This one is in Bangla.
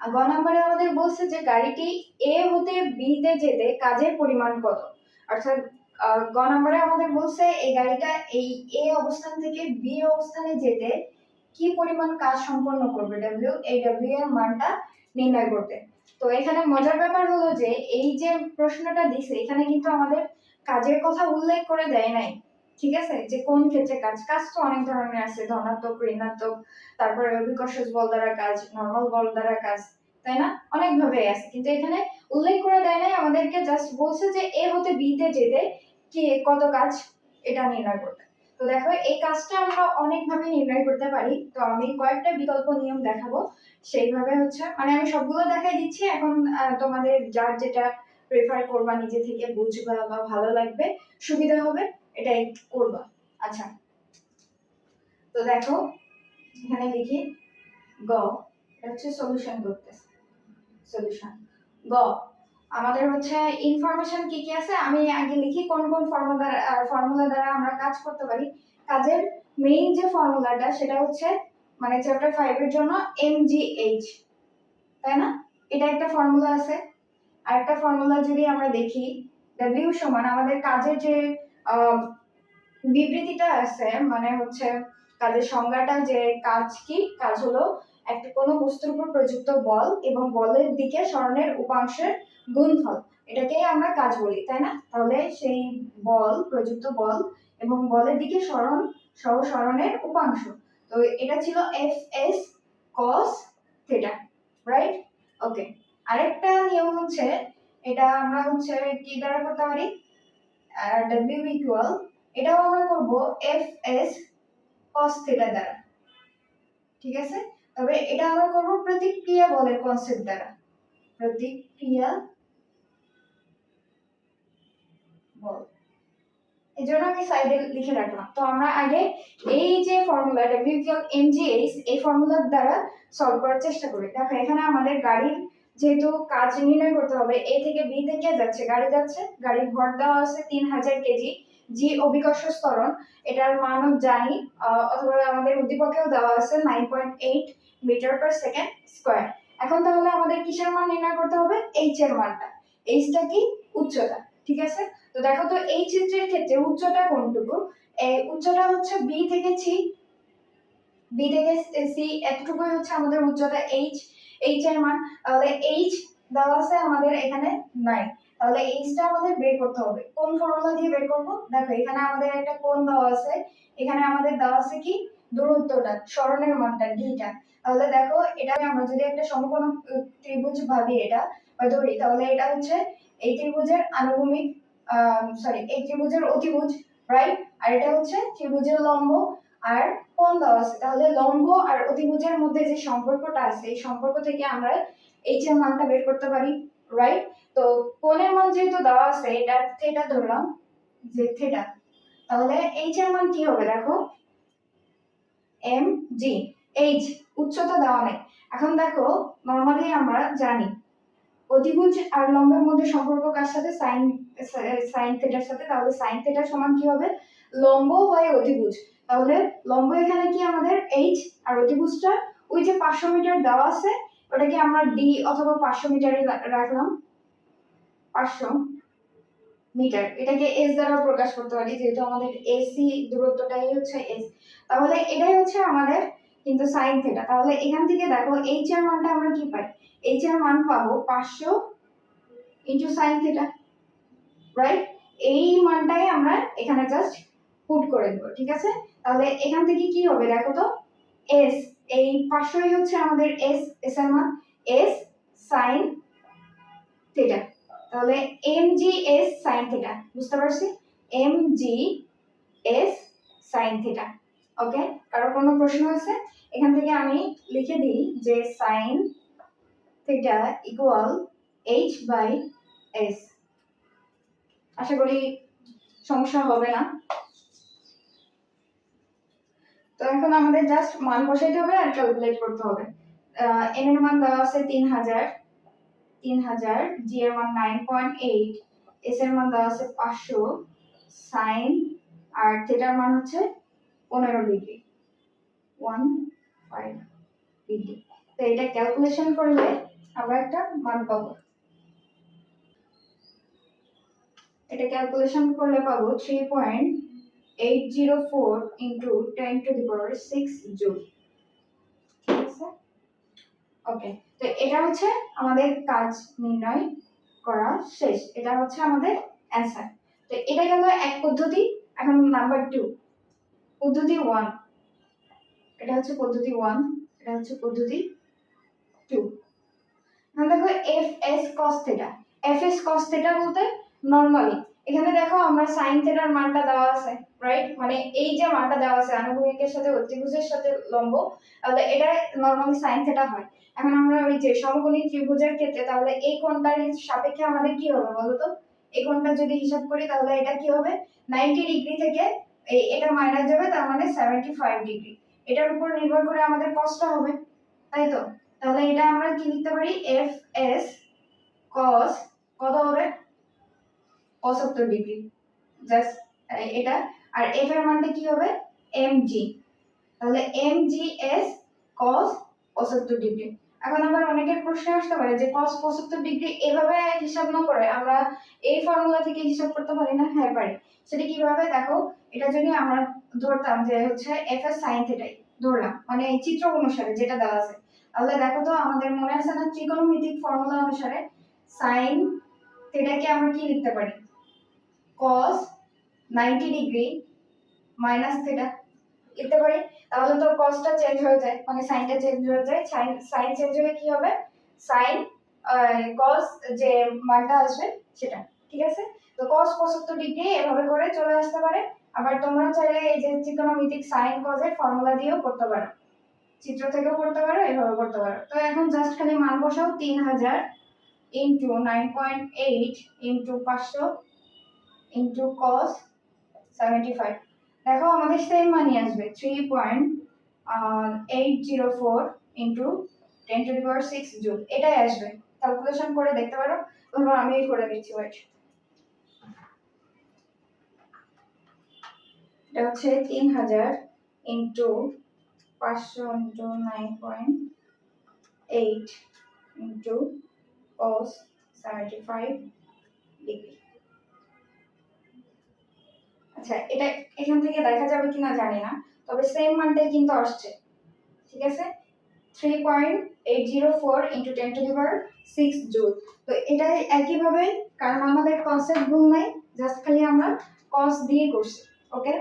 গ নাম্বারে আমাদের বলছে যে গাড়িটি এ হতে বি তে যেতে কাজের পরিমাণ কত? অর্থাৎ গ নাম্বারে আমাদের বলছে এই গাড়িটা এই এ অবস্থান থেকে বি অবস্থানে যেতে কি পরিমাণ কাজ সম্পন্ন করবে? ডাব্লিউ এই ডাব্লিউ এর মানটা নির্ণয় করতে। তো এখানে মজার ব্যাপার হলো যে এই যে প্রশ্নটা দিছে, এখানে কিন্তু আমাদের কাজের কথা উল্লেখ করে দেয় নাই। ঠিক আছে? যে কোন ক্ষেত্রে কাজ? কাজ তো অনেক ধরনের আছে। ধনাত্মক, ঋণাত্মক, তারপরে অভিকর্ষজ বল দ্বারা কাজ নর্মাল বল দ্বারা কাজ, তাই না? অনেক ভাবে আছে। কিন্তু এখানে উল্লেখ করে দেয় নাই, আমাদেরকে জাস্ট বলছে যে এ হতে বি তে যেতে কি, কত কাজ? এটা নির্ণয় করতে। তো দেখো, এই কাজটা আমরা অনেকভাবে নির্ণয় করতে পারি। তো আমি কয়েকটা বিকল্প নিয়ম দেখাবো। সেইভাবে হচ্ছে মানে আমি সবগুলো দেখাই দিচ্ছি। এখন তোমাদের যার যেটা প্রেফার করবা, নিজে থেকে বুঝবা বা ভালো লাগবে, সুবিধা হবে। এটাই করবা। আচ্ছা। তো দেখো, এখানে লিখি গ হচ্ছে সলিউশন করতেছে। সলিউশন গ, আমাদের হচ্ছে ইনফরমেশন কি কি আছে? আমি আগে লিখি কোন কোন ফর্মুলা ফর্মুলা দ্বারা আমরা কাজ করতে পারি। কাজের মেইন যে ফর্মুলাটা সেটা হচ্ছে মানে চ্যাপ্টার ফাইভ এর জন্য এম জি এইচ তাই না? এটা একটা ফর্মুলা আছে। আর একটা ফর্মুলা যদি আমরা দেখি ডাব্লিউ সমান আমাদের কাজের যে বিবৃতিটা আছে মানে হচ্ছে কাজের সংজ্ঞাটা যে কাজ কি, কাজ হলো একটা কোনো বস্তুর উপর প্রযুক্ত বল এবং বলের দিকে স্মরণের উপাংশের গুণফল। এটাকেই আমরা কাজ বলি, তাই না? তাহলে সেই বল, প্রযুক্ত বল এবং বলের দিকে স্মরণ সহ স্মরণের উপাংশ। তো এটা ছিল F S cos theta right okay আরেকটা নিয়ম হচ্ছে, এটা আমরা হচ্ছে কি দ্বারা করতে পারি? ডাব্লিউ ইকুয়াল এটাও আমরা করব এফ এস কস থিটা দ্বারা। ঠিক আছে? তবে এটা আমরা করব প্রতিক্রিয়া বলের কনসেপ্ট দ্বারা। প্রতিক্রিয়া বল। এই জন্য আমি সাইডে লিখে রাখলাম। তো আমরা আগে এই যে formula W equal m g h এই ফর্মুলার দ্বারা সলভ করার চেষ্টা করি। দেখো, এখানে আমাদের গাড়ির যেহেতু কাজ নির্ণয় করতে হবে, এ থেকে বি থেকে যাচ্ছে? গাড়ি যাচ্ছে? গাড়ির ভর দেওয়া আছে তিন হাজার কেজি। জি, অভিকর্ষ স্তরণ এটার মানও জানি অথবা আমাদের উদ্দীপকেও দেওয়া আছে nine point eight metre per second square এখন তাহলে আমাদের কিসের মান নির্ণয় করতে হবে? এইচ এর মানটা। এইচটা কি? উচ্চতা, ঠিক আছে? তো দেখো তো, এই চিত্রের ক্ষেত্রে উচ্চতা কোনটুকু? এই উচ্চতা হচ্ছে বি থেকে সি বি থেকে সি এতটুকুই হচ্ছে আমাদের উচ্চতা এইচ এইচ এর মান, তাহলে এইচ দেওয়া আছে আমাদের এখানে নাই তাহলে এইচটা আমাদের বের করতে হবে। কোন ফর্মুলা দিয়ে বের করব? দেখো, এখানে আমাদের একটা কোণ দেওয়া আছে। এখানে আমাদের দেওয়া আছে কি? দূরত্বটা, স্মরণের মানটা ডিটা তাহলে দেখো, এটা আমরা যদি একটা সমকোণ ত্রিভুজ ভাবি এটা, বা ধরি, তাহলে এটা হচ্ছে এই ত্রিভুজের আনুভূমিক সরি এই ত্রিভুজের অতিভুজ রাইট আর এটা হচ্ছে ত্রিভুজের লম্ব, আর কোণ দেওয়া আছে। তাহলে লম্ব আর অতিভুজের মধ্যে যে সম্পর্কটা আছে, এই সম্পর্ক থেকে আমরা এইচ এর মানটা বের করতে পারি রাইট তো কোণের মান যেহেতু দেওয়া আছে, এটা থিটা ধরলাম, যে থিটা তাহলে এইচ এর মান কি হবে দেখো? এম জি এইচ উচ্চতা দেওয়া নেই। এখন দেখো নর্মালি আমরা জানি, অতিভুজ আর লম্বের মধ্যে সম্পর্ক কার সাথে? সাইন সাইন থিটার সাথে। তাহলে সাইন থিটা সমান কি হবে? লম্ব বাই অতিভুজ। তাহলে লম্ব এখানে কি আমাদের এইচ আর অতিভুজটা? ওই যে পাঁচশো মিটার দেওয়া আছে, ওটাকে আমরা ডি অথবা পাঁচশো মিটারে রাখলাম। পাঁচশো মিটার। এটাকে এস দ্বারা প্রকাশ করতে পারি, যেহেতু আমাদের এসি দূরত্বটাই হচ্ছে এস তাহলে এটাই হচ্ছে আমাদের কিন্তু সাইন থিটা তাহলে এখান থেকে দেখো এইচ এর মানটা আমরা কি পাই? এইচ এর মান পাবো পাঁচশো ইন্টু সাইন থিটা রাইট এই মানটাই আমরা এখানে জাস্ট পুট করে দেবো, ঠিক আছে? তাহলে এখান থেকে কি হবে দেখো তো? এস এই পাঁচশোই হচ্ছে আমাদের এস এস এর মান। এস সাইন থিটা তাহলে m g s sine theta বুঝতে পারছি? M g s sine theta okay কারও কোনো প্রশ্ন আছে? এখান থেকে আমি লিখে দিই যে sine theta equal h by s আশা করি সমস্যা হবে না। তো এখন আমাদের জাস্ট মান বসাইতে হবে আর ক্যালকুলেট করতে হবে। এন এর মান দেওয়া আছে তিন হাজার। তিন হাজার জি এর মান নাইন পয়েন্ট এইট এস এর মান দেওয়া আছে পাঁচশো সাইন আর থিটার মান হচ্ছে পনেরো ডিগ্রি। One five degree. তো এটা ক্যালকুলেশন করলে আমরা একটা মান পাবো। এটা ক্যালকুলেশন করলে পাবো three point eight zero four into ten to the power six joule ঠিক আছে? ওকে তো এটা হচ্ছে আমাদের কাজ নির্ণয় করা শেষ। এটা হচ্ছে আমাদের অ্যান্সার তো এটা গেল এক পদ্ধতি, এখন নাম্বার টু পদ্ধতি ওয়ান এটা হচ্ছে পদ্ধতি ওয়ান এটা হচ্ছে পদ্ধতি টু এখন দেখো F s cos F s cos বলতে নর্মালি এখানে দেখো আমরা সাইন থেটার মানটা দেওয়া আছে রাইট মানে এই যে মানটা দেওয়া আছে, আনুভূমিকের সাথে অতিভুজের সাথে লম্ব, তাহলে এটা নর্মালি সাইন থেটা হয়। এখন আমরা ওই যে সমকোণী ত্রিভুজের ক্ষেত্রে, তাহলে এই কোণটার সাপেক্ষে আমাদের কি হবে বলতো? এই কোণটা যদি হিসাব করি, তাহলে এটা কি হবে? নাইনটি ডিগ্রি থেকে এটা মাইনাস যাবে, তার মানে সেভেন্টি ফাইভ ডিগ্রি এটার উপর নির্ভর করে আমাদের কষ্ট হবে, তাই তো? তাহলে এটা আমরা কি লিখতে পারি? এফ এস কস কত হবে? পঁচাত্তর ডিগ্রি। জাস্ট এটা। আর এফ এর মানটা কি হবে? এম জি তাহলে এম জি এস কস পঁচাত্তর ডিগ্রি। এখন আবার অনেকের প্রশ্ন আসতে পারে যে কস পঁচাত্তর ডিগ্রি এভাবে হিসাব না করে আমরা এই ফর্মুলা থেকে হিসাব করতে পারি না? হ্যাঁ পারি। সেটা কীভাবে? দেখো এটা যদি আমরা ধরতাম যে হচ্ছে এফ এস সাইন থেটাই ধরলাম। মানে চিত্র অনুসারে যেটা দেওয়া আছে। তাহলে দেখো তো, আমাদের মনে আছে না ত্রিকোণমিতিক ফর্মুলা অনুসারে সাইন থেটাকে আমরা কি লিখতে পারি? Cos ninety degree minus theta লিখতে পারি তাহলে তো কসটা চেঞ্জ হয়ে যায় মানে সাইনটা চেঞ্জ হয়ে যায় সাইন সাইন চেঞ্জ হলে কি হবে? সাইন কস যে মানটা আসবে সেটা, ঠিক আছে? তো কস পঁচাত্তর ডিগ্রি এভাবে করে চলে আসতে পারে। আবার তোমরা চাইলে এই যে ত্রিকোণমিতিক সাইন কজের ফর্মুলা দিয়েও করতে পারো। চিত্র থেকেও করতে পারো, এভাবে করতে পারো। তো এখন জাস্ট খালি মান বসাও, তিন হাজার into nine point eight into পাঁচশো ইন্টু কস সেভেন্টি ফাইভ দেখো, আমাদের সেম মানি আসবে three point eight zero four into ten to six joule এটাই আসবে। ক্যালকুলেশন করে দেখতে পারো, ধরো আমি করে দিচ্ছি ওয়েট এটা হচ্ছে তিন হাজার ইন্টু পাঁচশো into nine point eight into cos five আচ্ছা এটা এখান থেকে দেখা যাবে কিনা জানি না, তবে সেম মানটাই কিন্তু আসছে। ঠিক আছে? Three point eight zero four into ten to the power six joule তো এটা একইভাবে, কারণ আমাদের কনসেপ্ট ভুল নাই জাস্ট খালি আমরা কস দিয়ে করছি ওকে